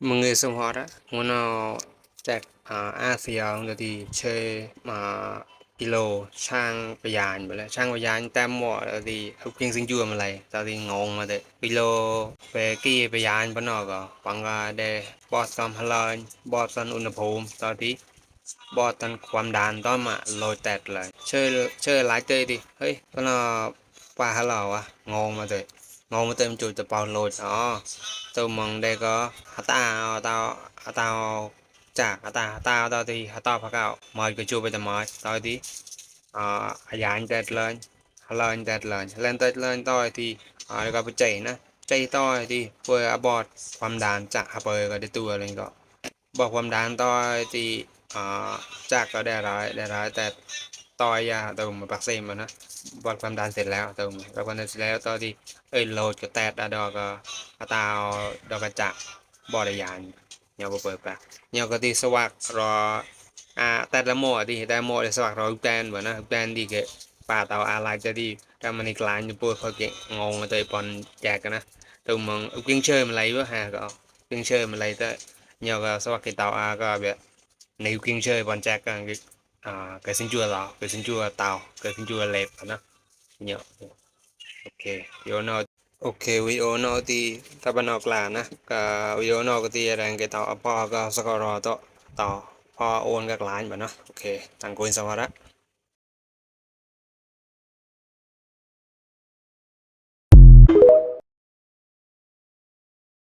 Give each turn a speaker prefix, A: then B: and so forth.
A: một nghề sinh hoạt á muốn nào จากอาเซียนดีเชยมากิโลช่างปยานไปแล้วช่างปยานแต้มหมดตดีเอาเพียงซิงจัวมาเลยตดีงงมาเดกิโลไปกี้ปยานปนอกก็ฟังกาเดบอสซอมฮัลอนบอสซอนอุณหภูมิตดีบอสตอนความดันต้อมาโลแตดเลยเชยเชยหลายเตยดิเฮ้ยปนอปลาฮัลล์วะงงมาเด จะเป่าโรยอ๋อ tôi mong đây có hạt tao tao hạt tao chả hạt tao hạt tao tao thì hạt tao phải cạo mời cái chua bây giờ mời tôi thì à giá anh tết lên lên tết lên lên tết lên tôi thì à có bị chảy nữa chảy tôi thì vừa bọt ความดันจากเปิดก็ได้ตัวเลยก็บอกความดันต่อยที่อ่าจากก็ได้ร้อยได้ร้อยแต่ ต่อยาตัวมาปักเซมมานะบอกความดันเสร็จแล้วตัวบอกความดันเสร็จแล้วต่อที่เอ้ยโหลดก็แตดดอกก็ตาดอกกระจักบอดยานเนียวเปิดปะเนียวก็ที่สวักรออ่าแต่ละโมอที่แต่โมได้สวักรอแตนบ่นะอุกแตนดีเกะป่าเตาอาลายจะดีแต่มันอีกลานอยู่ปวดเขาเกะงงตัวปอนแจกกันนะตัวมึงอุกยิงเชยมันไรวะฮะก็ยิงเชยมันไรแต่เนียวก็สวักที่เตาอาก็แบบในกยิงเชยปอนแจกกัน เกิดสินจัวเราเกิดสินจัวเตาเกิดสินจัวเล็บนะเนียโอเคโยนอโอเควิโอโนที่ตะบันออกลานะก็วิโอโนก็ที่แรงเกต่อพ่อก็สกอรอตเต่อพ่อโอนกับหลานบ่เนาะโอเคต่างกุนสวัสดิ์